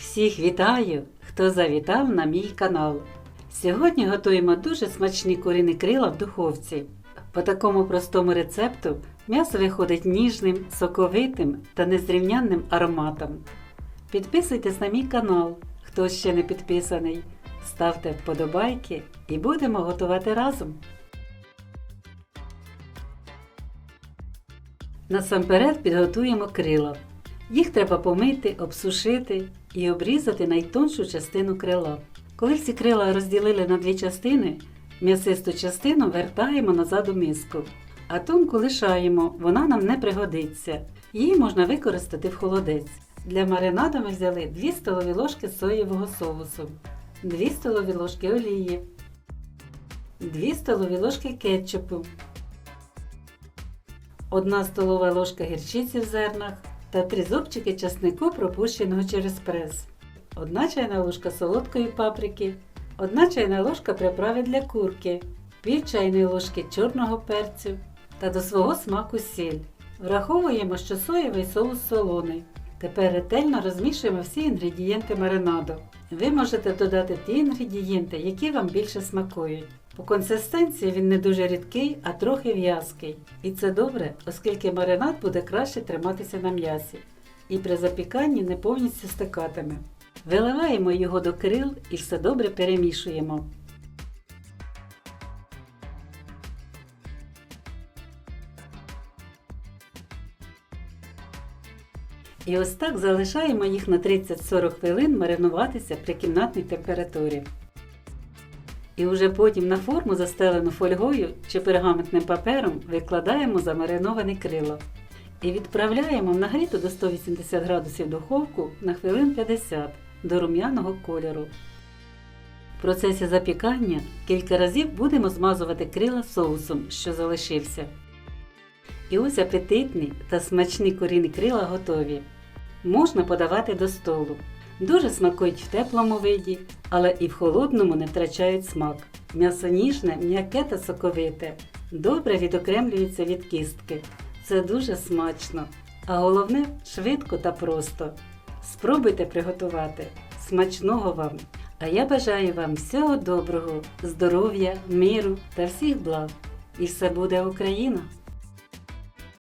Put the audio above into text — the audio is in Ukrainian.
Всіх вітаю, хто завітав на мій канал. Сьогодні готуємо дуже смачні куріні крила в духовці. По такому простому рецепту м'ясо виходить ніжним, соковитим та незрівнянним ароматом. Підписуйтесь на мій канал, хто ще не підписаний. Ставте вподобайки і будемо готувати разом. Насамперед підготуємо крила. Їх треба помити, обсушити і обрізати найтоншу частину крила. Коли всі крила розділили на дві частини, м'ясисту частину вертаємо назад у миску, а тонку лишаємо, вона нам не пригодиться. Її можна використати в холодець. Для маринаду ми взяли 2 столові ложки соєвого соусу, 2 столові ложки олії, 2 столові ложки кетчупу, 1 столова ложка гірчиці в зернах та 3 зубчики часнику, пропущеного через прес, 1 чайна ложка солодкої паприки, 1 чайна ложка приправи для курки, пів чайної ложки чорного перцю та до свого смаку сіль. Враховуємо, що соєвий соус солоний. Тепер ретельно розмішуємо всі інгредієнти маринаду. Ви можете додати ті інгредієнти, які вам більше смакують. По консистенції він не дуже рідкий, а трохи в'язкий. І це добре, оскільки маринад буде краще триматися на м'ясі і при запіканні не повністю стикатиме. Виливаємо його до крил і все добре перемішуємо. І ось так залишаємо їх на 30-40 хвилин маринуватися при кімнатній температурі. І вже потім на форму, застелену фольгою чи пергаментним папером, викладаємо замариноване крило. І відправляємо в нагріту до 180 градусів духовку на хвилин 50 до рум'яного кольору. В процесі запікання кілька разів будемо змазувати крила соусом, що залишився. І ось апетитні та смачні куріні крила готові. Можна подавати до столу. Дуже смакують в теплому виді, але і в холодному не втрачають смак. М'ясо ніжне, м'яке та соковите. Добре відокремлюється від кістки. Це дуже смачно. А головне швидко та просто. Спробуйте приготувати. Смачного вам! А я бажаю вам всього доброго, здоров'я, миру та всіх благ. І все буде Україна!